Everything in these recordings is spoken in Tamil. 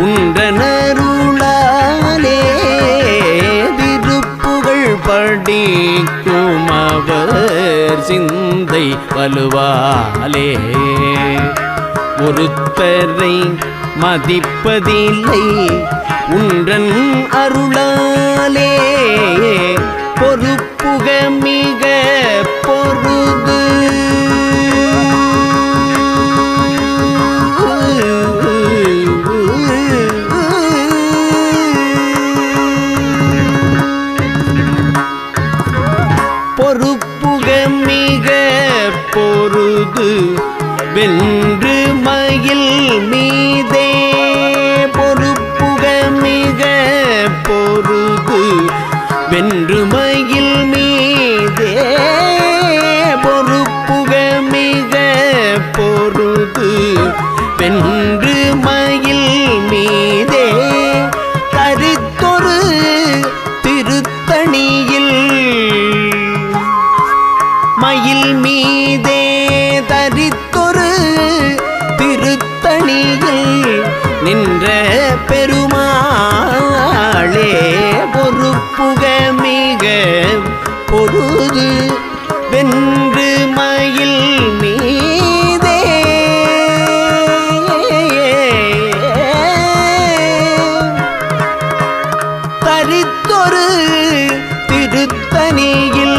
உண்டனருளாலே திருப்புகள் படிக்கும் அவர் சிந்தை வலுவாலே. ஒருத்தரை மதிப்பதில்லை உன்றன் அருளாலே. பொறுப்புக மிக பொருது தரித்தொரு திருத்தணியில்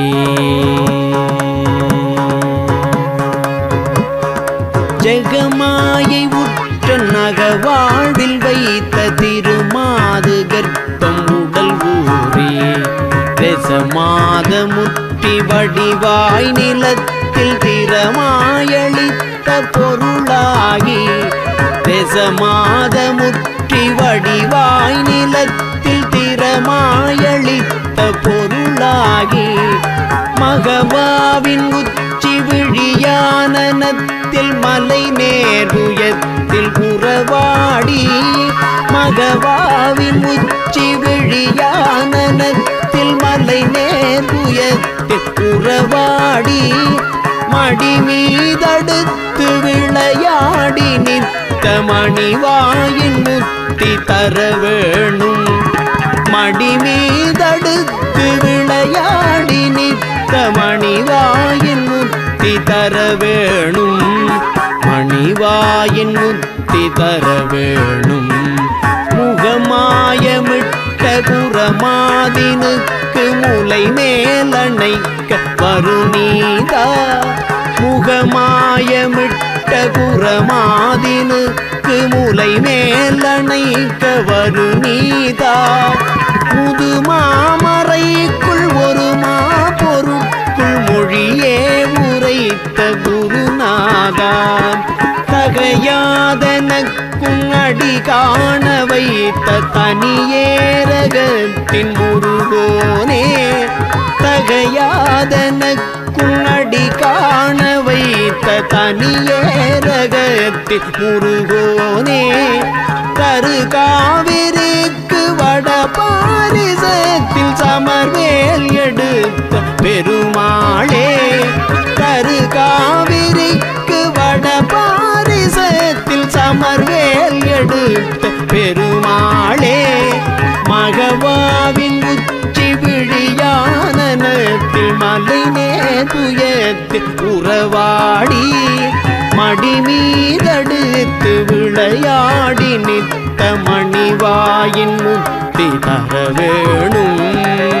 ஜெகமாயை உற்ற நகவாழ்வில் வைத்த திருமாது கர்ப்பம் உடல் ஊரே ரசமாத முற்றி வடிவாய் நிலத்தில் திறமாயளித்த பொருளாகி ரசமாத முற்றி வடிவாய் நிலத்தில் திறமாயளித்த பொருளாகி மகவாவின் உச்சி விழியானனத்தில் மலை நேருயத்தில் புறவாடி மகவாவின் உச்சி விழியானனத்தில் மலை நேருயத்தில் புறவாடி மடி மீதடுத்து விளையாடி நிற்க மணிவாயின் முத்தி தர வேணும். மடி மீதடுத்து விளையாடி நிற்க மணிவாயின் முத்தி முத்தி தர வேணும். மணிவாயின் முத்தி தர வேணும். முகமாயமிட்ட குரமாதினுக்கு முலை மேலணைக்க வருநீதா. முகமாயமிட்ட குரமாதினுக்கு முலை மேலணைக்க வருநீதா. முதுமாமறைக்குள் ஒரு மா பொருட்குள் மொழியே உரைத்த குருநாதா தகையாதனக்கும் அடி காண வைத்த தனியேரகத்தின் முருகோனே தகையாதனக்கும் அடி காண வைத்த தனியேரகத்தின் முருகோனே தரு காவிரிக்கு வட பாரிசத்தில் சமர்வேல் எடுத்த பெருமாளே கொடுத்த பெருமாளே மகவாவின் உச்சி விழியானத்தில் மலை நேர்புயத்தில் உறவாடி மடிமீதடுத்து விளையாடி நித்த மணிவாயின் முத்தி தர வேணும்.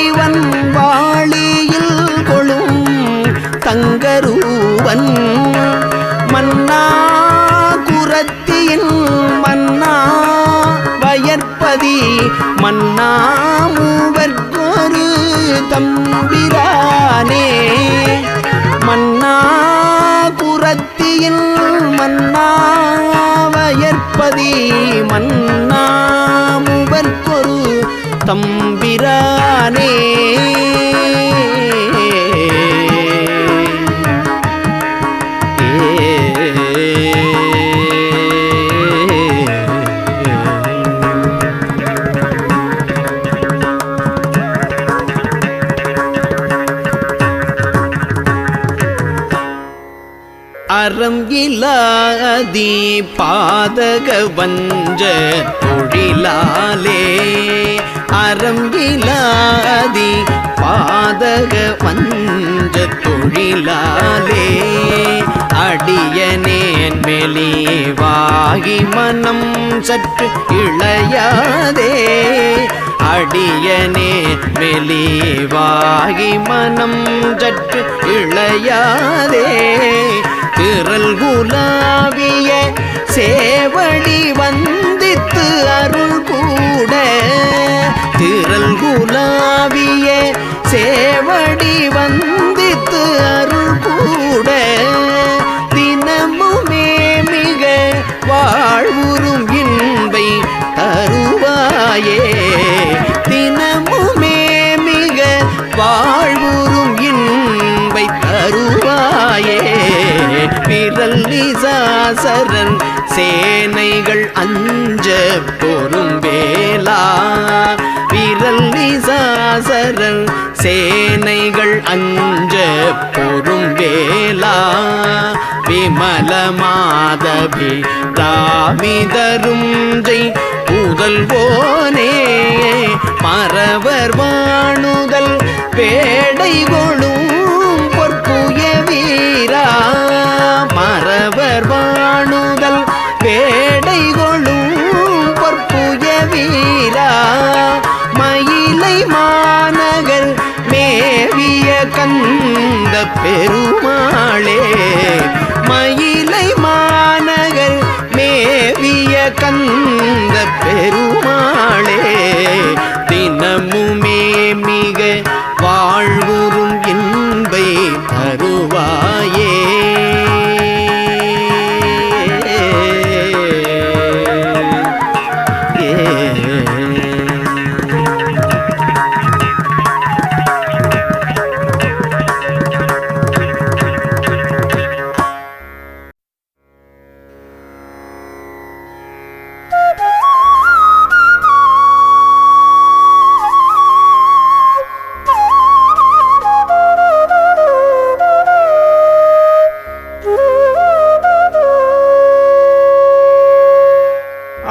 மன்னாமூவர்க்கொரு தம்பிரானே. மன்னா குரத்தியில் மன்ன அறம் இலாதி பாதக வஞ்ச தொழிலாலே அறம் இலாதி பாதக வஞ்ச தொழிலாலே அடியனேன் மெலிவாகி மனம் சற்று இளையாதே. அடியனே மெலிவாகி மனம் சற்று இளையாதே. சேவடி வந்தித்து அருள் கூட திரள் குலாவிய சேவடி வந்தித்து அருள் கூட தினமுமே மிக வாழ்வுறும் இன்பை தருவாயே. விரல் நிசாசரன் சேனைகள் அஞ்ச பொறும் வேலா விரல் நிசாசரன் சேனைகள் அஞ்ச பொறும் வேலா விமல மாதவி ராமிதரும் ஜெய் புதல்வோனே மறவர் வாணுதல் பேடை பெருமாளே மயிலை மாநகர் மேவிய கந்த பெருமாளே.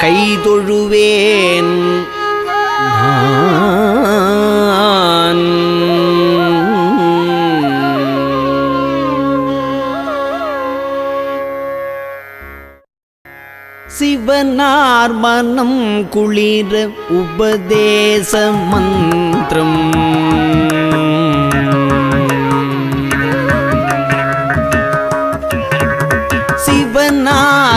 கைதொழுவேன் நான் சிவனார் மனம் குளிர உபதேச மந்திரம்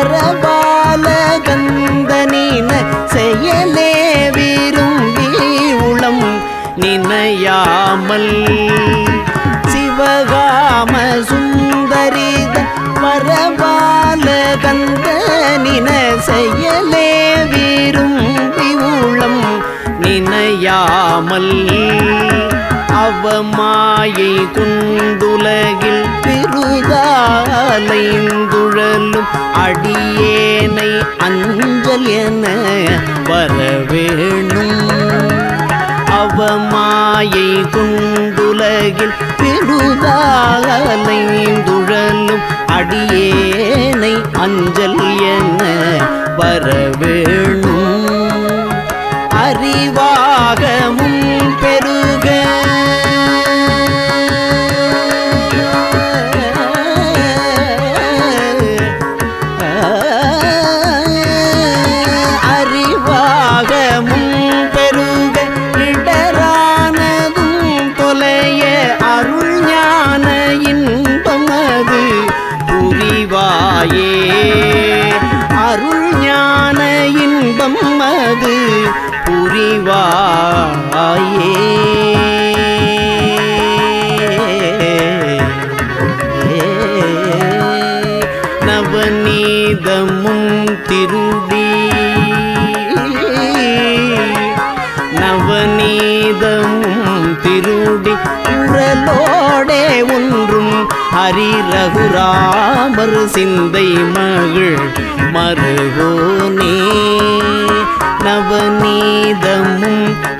பரபால கந்தனின செயலே விரும்பி உளம் நினையாமல் சிவகாம சுந்தரித பரபால கந்தனின செயலே விரும்பி உளம் நினையாமல் அவமாயை குண்டுலகில் அஞ்சல் என வரவேணும். அவமாயை குண்டுலகில் பெருதாலைந்துழலும் அடியேனை அஞ்சல் என வரவேணும். நவநீதமும் திருடி. நவநீதமும் திருடி உரலோடே ஒன்றும் ஹரி ரகுராமர் சிந்தை மகள் மருகோனே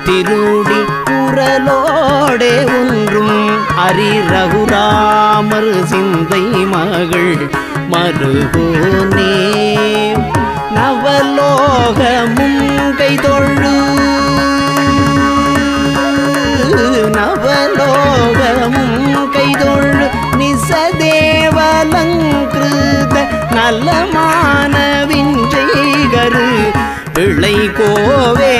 திருடி குரலோடே ஒன்றும் அரி ரகுராமர் சிந்தை மகள் மருகோனே. நவலோகமும் கைதொழு நவலோகமும் கைதொழு நிசதேவலங்கிருத நலமான விஞ்சைகரு இளை கோவே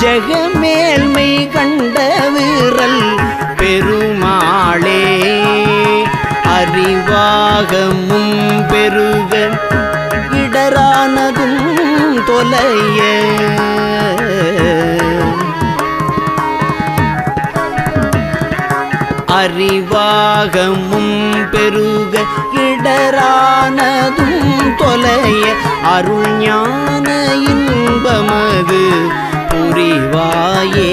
ஜெகமேல்மை கண்ட வீரல் பெருமாளே அறிவாகமும் பெருக இடரானதும் தொலைய. அறிவாகமும் பெருக இடரானதும் தொலைய. அருள் ஞான இன்பமது புரிவாயே.